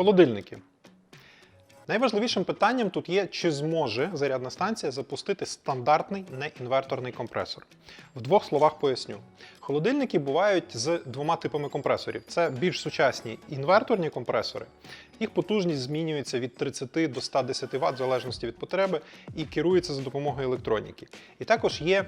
Холодильники. Найважливішим питанням тут є, чи зможе зарядна станція запустити стандартний неінверторний компресор. В двох словах поясню. Холодильники бувають з двома типами компресорів: це більш сучасні інверторні компресори. Їх потужність змінюється від 30 до 110 Вт в залежності від потреби і керується за допомогою електроніки. І також є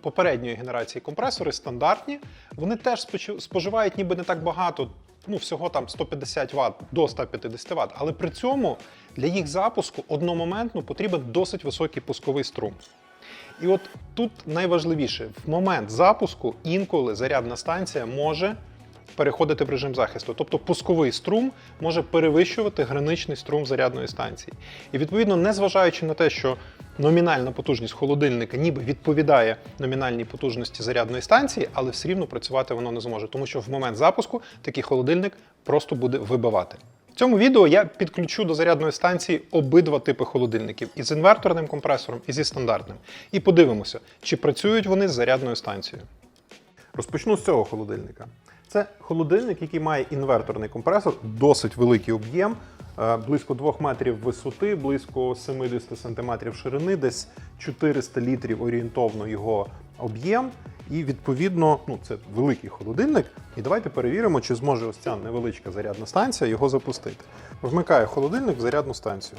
попередньої генерації компресори, стандартні. Вони теж споживають ніби не так багато, ну всього там 150 Вт до 150 Вт, але при цьому для їх запуску одномоментно потрібен досить високий пусковий струм. І от тут найважливіше, в момент запуску інколи зарядна станція може переходити в режим захисту. Тобто пусковий струм може перевищувати граничний струм зарядної станції. І відповідно, незважаючи на те, що номінальна потужність холодильника ніби відповідає номінальній потужності зарядної станції, але все рівно працювати воно не зможе, тому що в момент запуску такий холодильник просто буде вибивати. В цьому відео я підключу до зарядної станції обидва типи холодильників із інверторним компресором і зі стандартним. І подивимося, чи працюють вони з зарядною станцією. Розпочну з цього холодильника. Це холодильник, який має інверторний компресор, досить великий об'єм, е, близько 2 метрів висоти, близько 70 сантиметрів ширини, десь 400 літрів орієнтовно його об'єм. І відповідно, ну це великий холодильник. І давайте перевіримо, чи зможе ось ця невеличка зарядна станція його запустити. Вмикаю холодильник в зарядну станцію.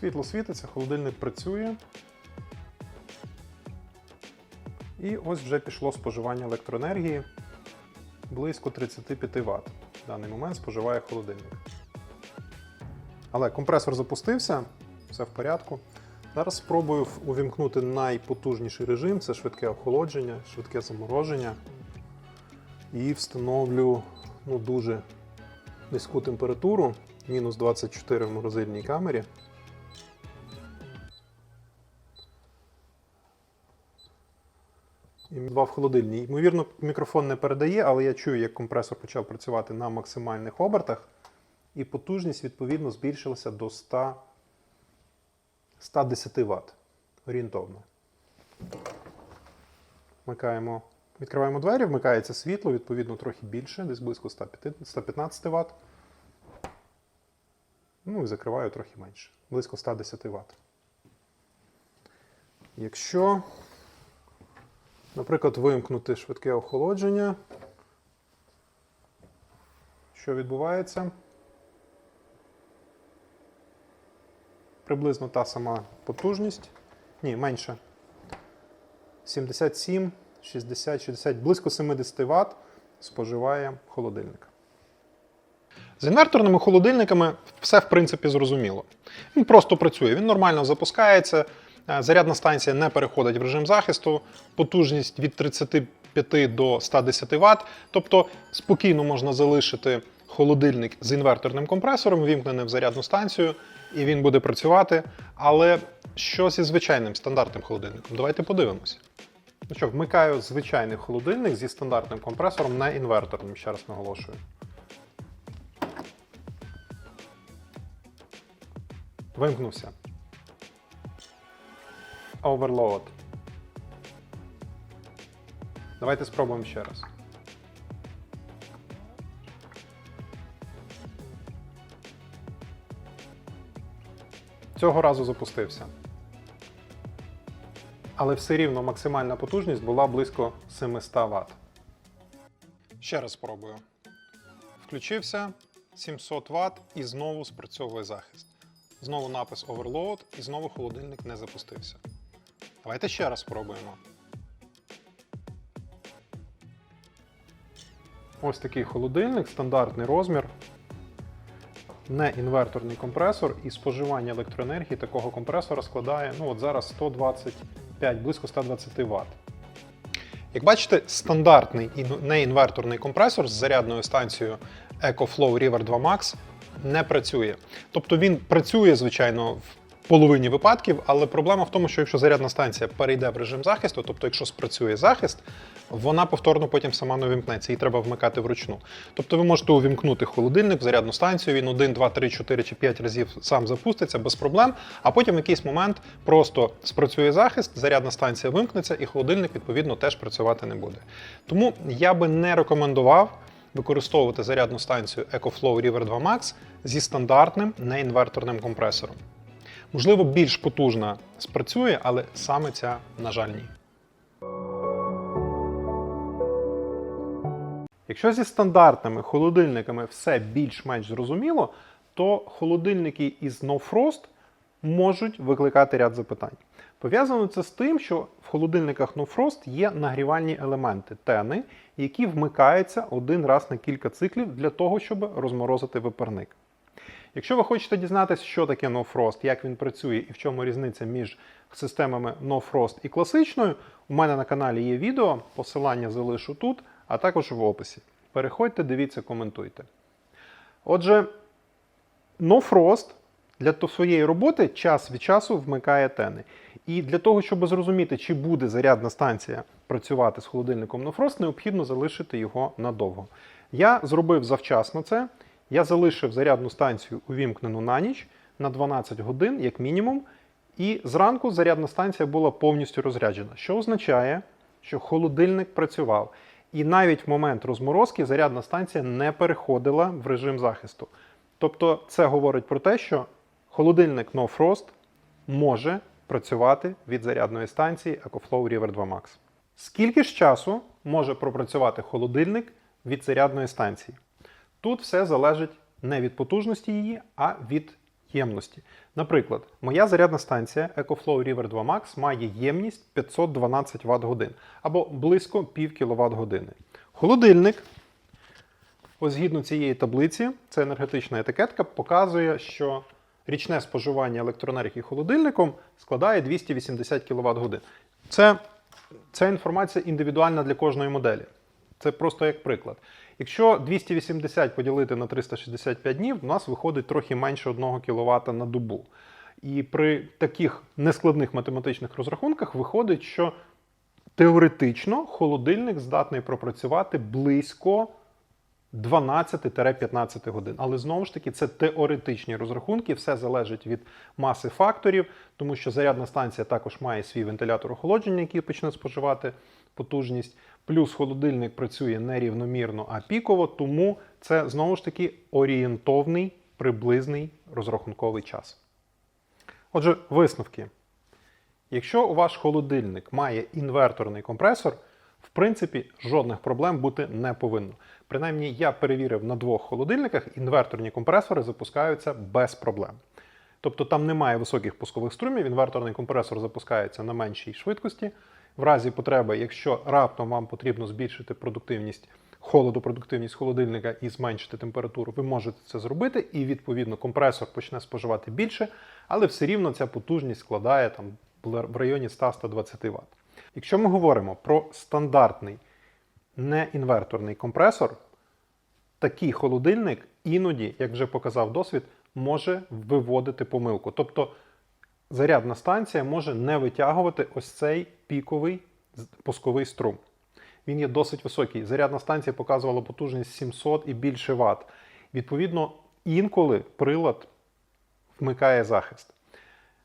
Світло світиться, холодильник працює. І ось вже пішло споживання електроенергії близько 35 Вт. В даний момент споживає холодильник. Але компресор запустився, все в порядку. Зараз спробую увімкнути найпотужніший режим це швидке охолодження, швидке замороження. І встановлю ну, дуже низьку температуру, мінус 24 в морозильній камері. Два в холодильній. Ймовірно, мікрофон не передає, але я чую, як компресор почав працювати на максимальних обертах, і потужність відповідно збільшилася до 100, 110 Вт орієнтовно. Вмикаємо, відкриваємо двері, вмикається світло, відповідно, трохи більше, десь близько 115 Вт. Ну і закриваю трохи менше, близько 110 Вт. Якщо Наприклад, вимкнути швидке охолодження. Що відбувається? Приблизно та сама потужність. Ні, менше. 77, 60, 60, близько 70 Вт споживає холодильник. З інверторними холодильниками все в принципі зрозуміло. Він просто працює, він нормально запускається. Е, Зарядна станція не переходить в режим захисту, потужність від 35 до 110 Вт. Тобто спокійно можна залишити холодильник з інверторним компресором, вімкненим в зарядну станцію, і він буде працювати. Але що зі звичайним стандартним холодильником? Давайте подивимося. Ну що, вмикаю звичайний холодильник зі стандартним компресором, не інверторним, ще раз наголошую. Вимкнувся. Overload. Давайте спробуємо ще раз. Цього разу запустився. Але все рівно максимальна потужність була близько 700 Вт. Ще раз спробую. Включився 700 Вт і знову спрацьовує захист. Знову напис Overload і знову холодильник не запустився. Давайте ще раз спробуємо. Ось такий холодильник, стандартний розмір. Не інверторний компресор, і споживання електроенергії такого компресора складає ну от зараз 125, близько 120 Вт. Як бачите, стандартний і неінверторний компресор з зарядною станцією EcoFlow River 2 Max не працює. Тобто він працює, звичайно, в половині випадків, але проблема в тому, що якщо зарядна станція перейде в режим захисту, тобто якщо спрацює захист, вона повторно потім сама не вимкнеться, її треба вмикати вручну. Тобто ви можете увімкнути холодильник зарядну станцію, він 1, 2, 3, 4 чи 5 разів сам запуститься без проблем, а потім в якийсь момент просто спрацює захист, зарядна станція вимкнеться і холодильник, відповідно, теж працювати не буде. Тому я би не рекомендував використовувати зарядну станцію EcoFlow River 2 Max зі стандартним неінверторним компресором. Можливо, більш потужна спрацює, але саме ця, на жаль, ні. Якщо зі стандартними холодильниками все більш-менш зрозуміло, то холодильники із No Frost можуть викликати ряд запитань. Пов'язано це з тим, що в холодильниках No Frost є нагрівальні елементи тени, які вмикаються один раз на кілька циклів для того, щоб розморозити виперник. Якщо ви хочете дізнатися, що таке No Frost, як він працює і в чому різниця між системами No Frost і класичною, у мене на каналі є відео, посилання залишу тут, а також в описі. Переходьте, дивіться, коментуйте. Отже, No Frost для своєї роботи час від часу вмикає тени. І для того, щоб зрозуміти, чи буде зарядна станція працювати з холодильником No Frost, необхідно залишити його надовго. Я зробив завчасно це. Я залишив зарядну станцію увімкнену на ніч на 12 годин, як мінімум. І зранку зарядна станція була повністю розряджена, що означає, що холодильник працював. І навіть в момент розморозки зарядна станція не переходила в режим захисту. Тобто, це говорить про те, що холодильник No Frost може працювати від зарядної станції EcoFlow River 2 Max. Скільки ж часу може пропрацювати холодильник від зарядної станції? Тут все залежить не від потужності її, а від ємності. Наприклад, моя зарядна станція EcoFlow River 2 Max має ємність 512 Вт годин або близько пів кВт години. Холодильник, ось згідно цієї таблиці, це енергетична етикетка, показує, що річне споживання електроенергії холодильником складає 280 кВт годин. Це, ця інформація індивідуальна для кожної моделі. Це просто як приклад. Якщо 280 поділити на 365 днів, у нас виходить трохи менше 1 кВт на добу. І при таких нескладних математичних розрахунках виходить, що теоретично холодильник здатний пропрацювати близько 12-15 годин. Але знову ж таки, це теоретичні розрахунки, все залежить від маси факторів, тому що зарядна станція також має свій вентилятор охолодження, який почне споживати потужність. Плюс холодильник працює не рівномірно, а піково, тому це знову ж таки орієнтовний приблизний розрахунковий час. Отже, висновки. Якщо ваш холодильник має інверторний компресор, в принципі, жодних проблем бути не повинно. Принаймні, я перевірив на двох холодильниках, інверторні компресори запускаються без проблем. Тобто там немає високих пускових струмів, інверторний компресор запускається на меншій швидкості. В разі потреби, якщо раптом вам потрібно збільшити продуктивність холоду, продуктивність холодильника і зменшити температуру, ви можете це зробити, і відповідно компресор почне споживати більше, але все рівно ця потужність складає там в районі 100-120 Вт. Якщо ми говоримо про стандартний неінверторний компресор, такий холодильник іноді, як вже показав досвід, може виводити помилку. Тобто зарядна станція може не витягувати ось цей піковий пусковий струм. Він є досить високий. Зарядна станція показувала потужність 700 і більше Вт. Відповідно, інколи прилад вмикає захист.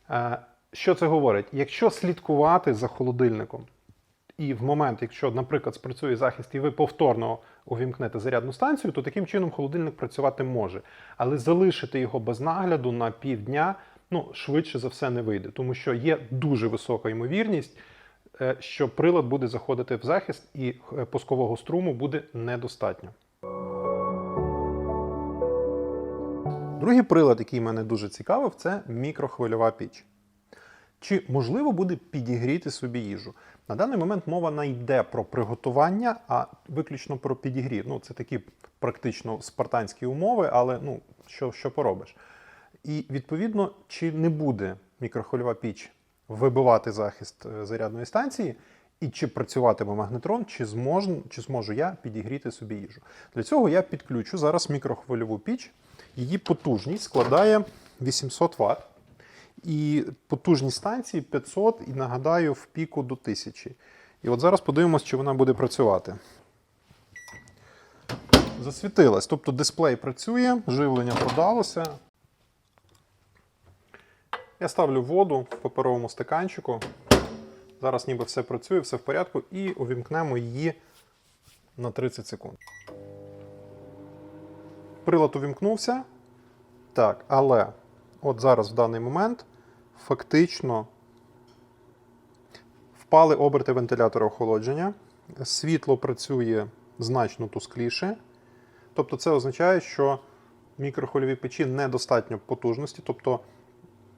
Е, Що це говорить? Якщо слідкувати за холодильником, і в момент, якщо, наприклад, спрацює захист, і ви повторно увімкнете зарядну станцію, то таким чином холодильник працювати може. Але залишити його без нагляду на півдня ну, швидше за все не вийде, тому що є дуже висока ймовірність, що прилад буде заходити в захист, і е, пускового струму буде недостатньо. Другий прилад, який мене дуже цікавив, це мікрохвильова піч. Чи можливо буде підігріти собі їжу? На даний момент мова не йде про приготування, а виключно про підігрів. Ну, це такі практично спартанські умови, але ну, що, що поробиш? І відповідно, чи не буде мікрохвильова піч вибивати захист е, зарядної станції, і чи працюватиме магнетрон, чи зможу, чи зможу я підігріти собі їжу. Для цього я підключу зараз мікрохвильову піч. Її потужність складає 800 Вт. І потужність станції 500 і нагадаю в піку до 1000. І от зараз подивимось, чи вона буде працювати. Засвітилась, тобто дисплей працює, живлення продалося. Я ставлю воду в паперовому стаканчику. Зараз ніби все працює, все в порядку, і увімкнемо її на 30 секунд. Прилад увімкнувся. Так, але от зараз в даний момент фактично впали оберти вентилятора охолодження. Світло працює значно тускліше. Тобто це означає, що мікрохвильові печі недостатньо потужності, тобто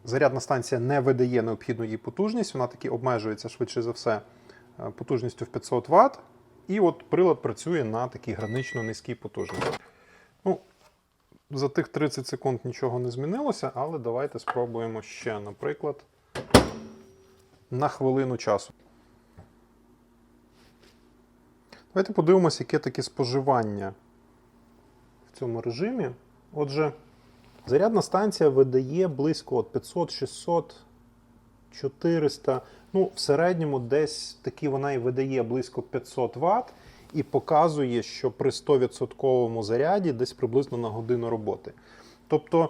зарядна станція не видає необхідну їй потужність, вона таки обмежується швидше за все е, потужністю в 500 Вт. І от прилад працює на такій гранично низькій потужності. Ну, за тих 30 секунд нічого не змінилося, але давайте спробуємо ще, наприклад, на хвилину часу. Давайте подивимося, яке таке споживання в цьому режимі. Отже, зарядна станція видає близько 500, 600, 400. Ну, в середньому десь таки вона і видає близько 500 Вт і показує, що при 100% заряді десь приблизно на годину роботи. Тобто,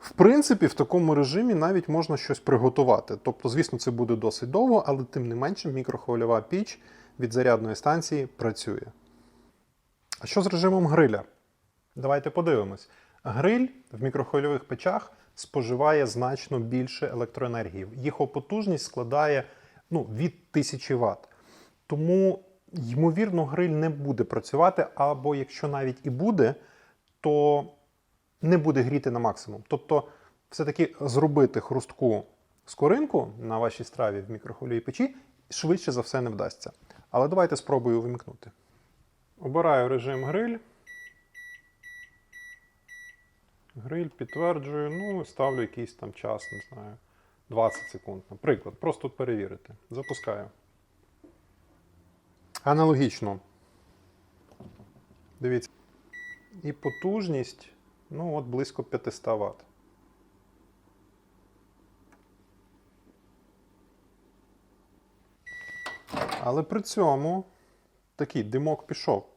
в принципі, в такому режимі навіть можна щось приготувати. Тобто, звісно, це буде досить довго, але тим не менше мікрохвильова піч від зарядної станції працює. А що з режимом гриля? Давайте подивимось. Гриль в мікрохвильових печах споживає значно більше електроенергії. Його потужність складає ну, від 1000 Вт. Тому, ймовірно, гриль не буде працювати, або якщо навіть і буде, то не буде гріти на максимум. Тобто, все-таки зробити хрустку скоринку на вашій страві в мікрохвильовій печі швидше за все не вдасться. Але давайте спробую вимкнути. Обираю режим гриль. Гриль підтверджую, ну ставлю якийсь там час, не знаю, 20 секунд, наприклад. Просто перевірити. Запускаю. Аналогічно. Дивіться. І потужність, ну, от близько 500 Вт. Але при цьому такий димок пішов.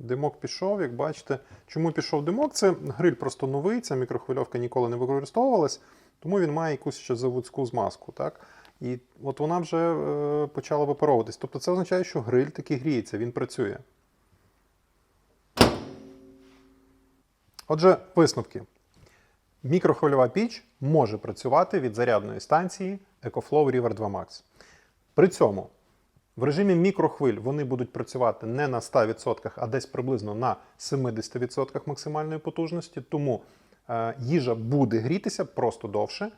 Димок пішов, як бачите. Чому пішов димок? Це гриль просто новий, ця мікрохвильовка ніколи не використовувалась, тому він має якусь ще заводську змазку. Так? І от вона вже е, почала випаровуватись. Тобто це означає, що гриль таки гріється, він працює. Отже, висновки. Мікрохвильова піч може працювати від зарядної станції EcoFlow River 2 Max. При цьому в режимі мікрохвиль вони будуть працювати не на 100%, а десь приблизно на 70% максимальної потужності, тому е, їжа буде грітися просто довше.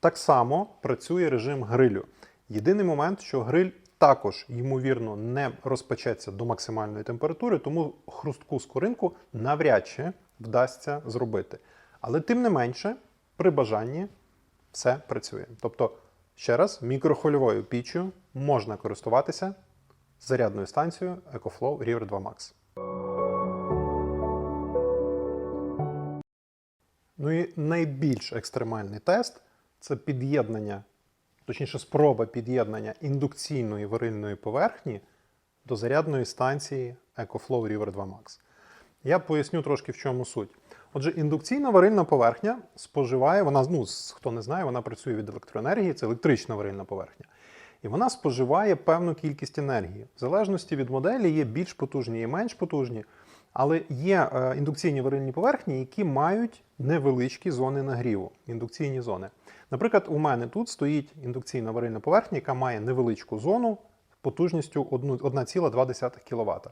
Так само працює режим грилю. Єдиний момент, що гриль також, ймовірно, не розпечеться до максимальної температури, тому хрустку скоринку навряд чи вдасться зробити. Але тим не менше, при бажанні все працює. Тобто, ще раз, мікрохвильовою піччю можна користуватися зарядною станцією EcoFlow River 2 Max. Ну і найбільш екстремальний тест це під'єднання, точніше, спроба під'єднання індукційної варильної поверхні до зарядної станції EcoFlow River 2 Max. Я поясню трошки в чому суть. Отже, індукційна варильна поверхня споживає, вона, ну, хто не знає, вона працює від електроенергії, це електрична варильна поверхня. І вона споживає певну кількість енергії. В залежності від моделі є більш потужні і менш потужні. Але є е, індукційні варильні поверхні, які мають невеличкі зони нагріву, індукційні зони. Наприклад, у мене тут стоїть індукційна варильна поверхня, яка має невеличку зону потужністю 1,2 кВт.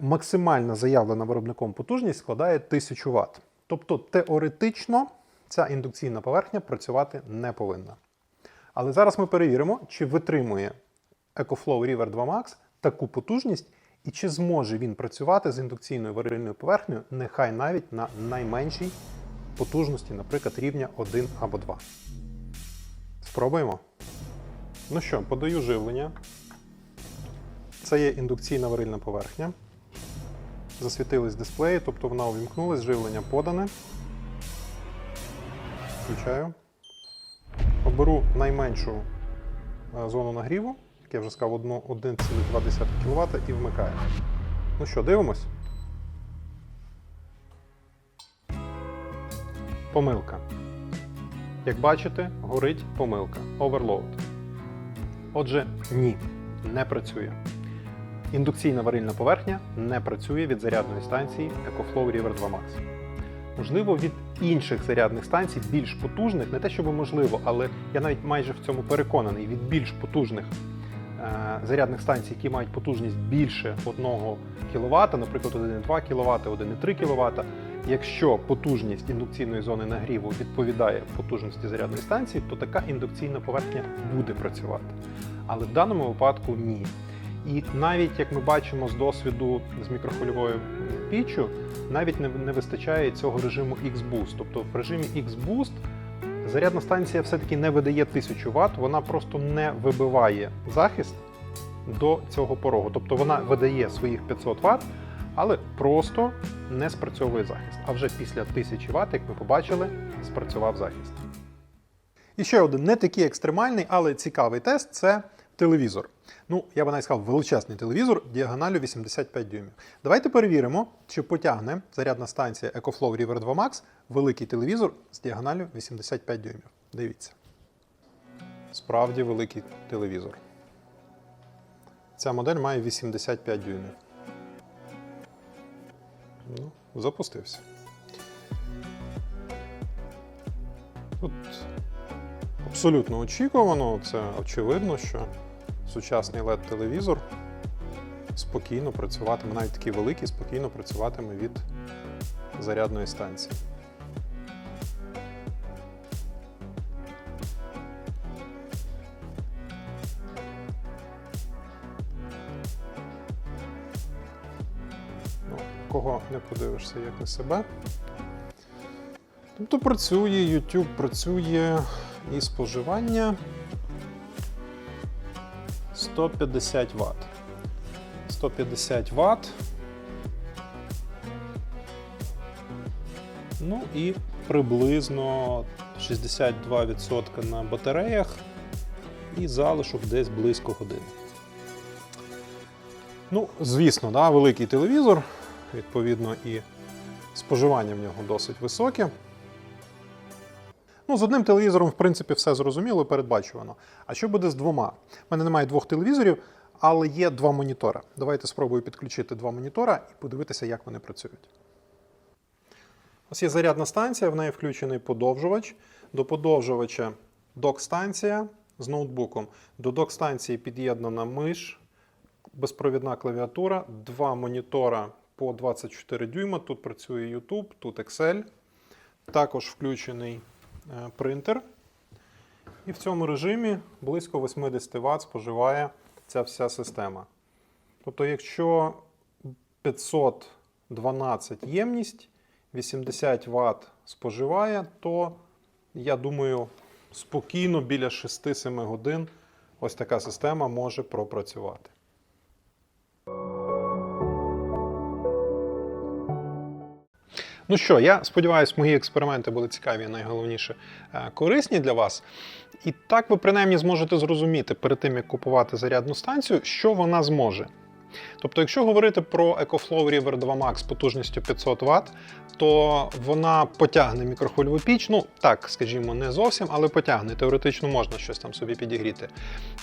Максимальна заявлена виробником потужність складає 1000 Вт. Тобто теоретично ця індукційна поверхня працювати не повинна. Але зараз ми перевіримо, чи витримує EcoFlow River 2 Max таку потужність і чи зможе він працювати з індукційною варильною поверхнею, нехай навіть на найменшій потужності, наприклад, рівня 1 або 2. Спробуємо. Ну що, подаю живлення. Це є індукційна варильна поверхня. Засвітились дисплеї, тобто вона увімкнулась, живлення подане. Включаю. Оберу найменшу е, зону нагріву як я вже сказав, 1,2 кВт і вмикає. Ну що, дивимось? Помилка. Як бачите, горить помилка. Overload. Отже, ні, не працює. Індукційна варильна поверхня не працює від зарядної станції EcoFlow River 2 Max. Можливо, від інших зарядних станцій, більш потужних, не те, щоб можливо, але я навіть майже в цьому переконаний, від більш потужних е, зарядних станцій, які мають потужність більше 1 кВт, наприклад, 1,2 кВт, 1,3 кВт. Якщо потужність індукційної зони нагріву відповідає потужності зарядної станції, то така індукційна поверхня буде працювати. Але в даному випадку ні. І навіть як ми бачимо з досвіду з мікрохвильовою піччю, навіть не, не вистачає цього режиму X-Boost. Тобто в режимі X-Boost зарядна станція все-таки не видає 1000 Вт, вона просто не вибиває захист до цього порогу. Тобто вона видає своїх 500 Вт, але просто не спрацьовує захист. А вже після 1000 Вт, як ми побачили, спрацював захист. І ще один не такий екстремальний, але цікавий тест це телевізор. Ну, я би навіть сказав, величезний телевізор діагоналю 85 дюймів. Давайте перевіримо, чи потягне зарядна станція EcoFlow River 2 Max великий телевізор з діагоналю 85 дюймів. Дивіться. Справді великий телевізор. Ця модель має 85 дюймів. Ну, запустився. Тут абсолютно очікувано, це очевидно, що сучасний LED-телевізор спокійно працюватиме, навіть такий великий, спокійно працюватиме від зарядної станції. Ну, кого не подивишся, як на себе. Тобто працює YouTube, працює і споживання 150 Вт. 150 Вт. Ну і приблизно 62% на батареях і залишок десь близько години. Ну, звісно, да, великий телевізор, відповідно, і споживання в нього досить високе. Ну, з одним телевізором, в принципі, все зрозуміло і передбачувано. А що буде з двома? У мене немає двох телевізорів, але є два монітора. Давайте спробую підключити два монітора і подивитися, як вони працюють. Ось є зарядна станція, в неї включений подовжувач. До подовжувача док-станція з ноутбуком. До док-станції під'єднана миш, безпровідна клавіатура, два монітора по 24 дюйма. Тут працює YouTube, тут Excel. Також включений принтер. І в цьому режимі близько 80 Вт споживає ця вся система. Тобто, якщо 512 ємність, 80 Вт споживає, то я думаю, спокійно біля 6-7 годин ось така система може пропрацювати. Ну що, я сподіваюся, мої експерименти були цікаві, найголовніше е, корисні для вас. І так ви принаймні зможете зрозуміти перед тим, як купувати зарядну станцію, що вона зможе. Тобто, якщо говорити про EcoFlow River 2 Max потужністю 500 Вт, то вона потягне мікрохвильову піч. Ну так, скажімо, не зовсім, але потягне. Теоретично можна щось там собі підігріти.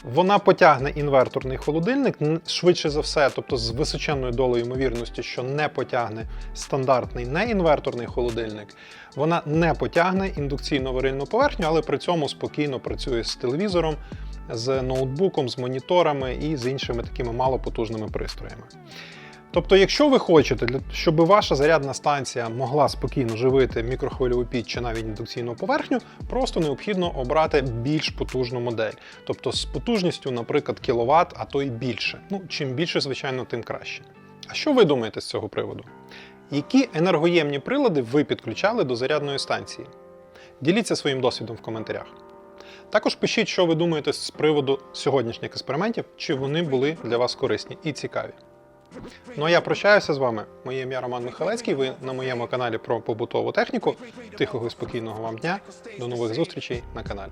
Вона потягне інверторний холодильник швидше за все, тобто з височенною долею ймовірності, що не потягне стандартний неінверторний холодильник. Вона не потягне індукційну варильну поверхню, але при цьому спокійно працює з телевізором, з ноутбуком, з моніторами і з іншими такими малопотужними пристроями. Тобто, якщо ви хочете, щоб ваша зарядна станція могла спокійно живити мікрохвильову піч чи навіть індукційну поверхню, просто необхідно обрати більш потужну модель. Тобто з потужністю, наприклад, кіловат, а то й більше. Ну, чим більше, звичайно, тим краще. А що ви думаєте з цього приводу? Які енергоємні прилади ви підключали до зарядної станції? Діліться своїм досвідом в коментарях. Також пишіть, що ви думаєте з приводу сьогоднішніх експериментів, чи вони були для вас корисні і цікаві. Ну а я прощаюся з вами. Моє ім'я Роман Михалецький. Ви на моєму каналі про побутову техніку. Тихого і спокійного вам дня. До нових зустрічей на каналі.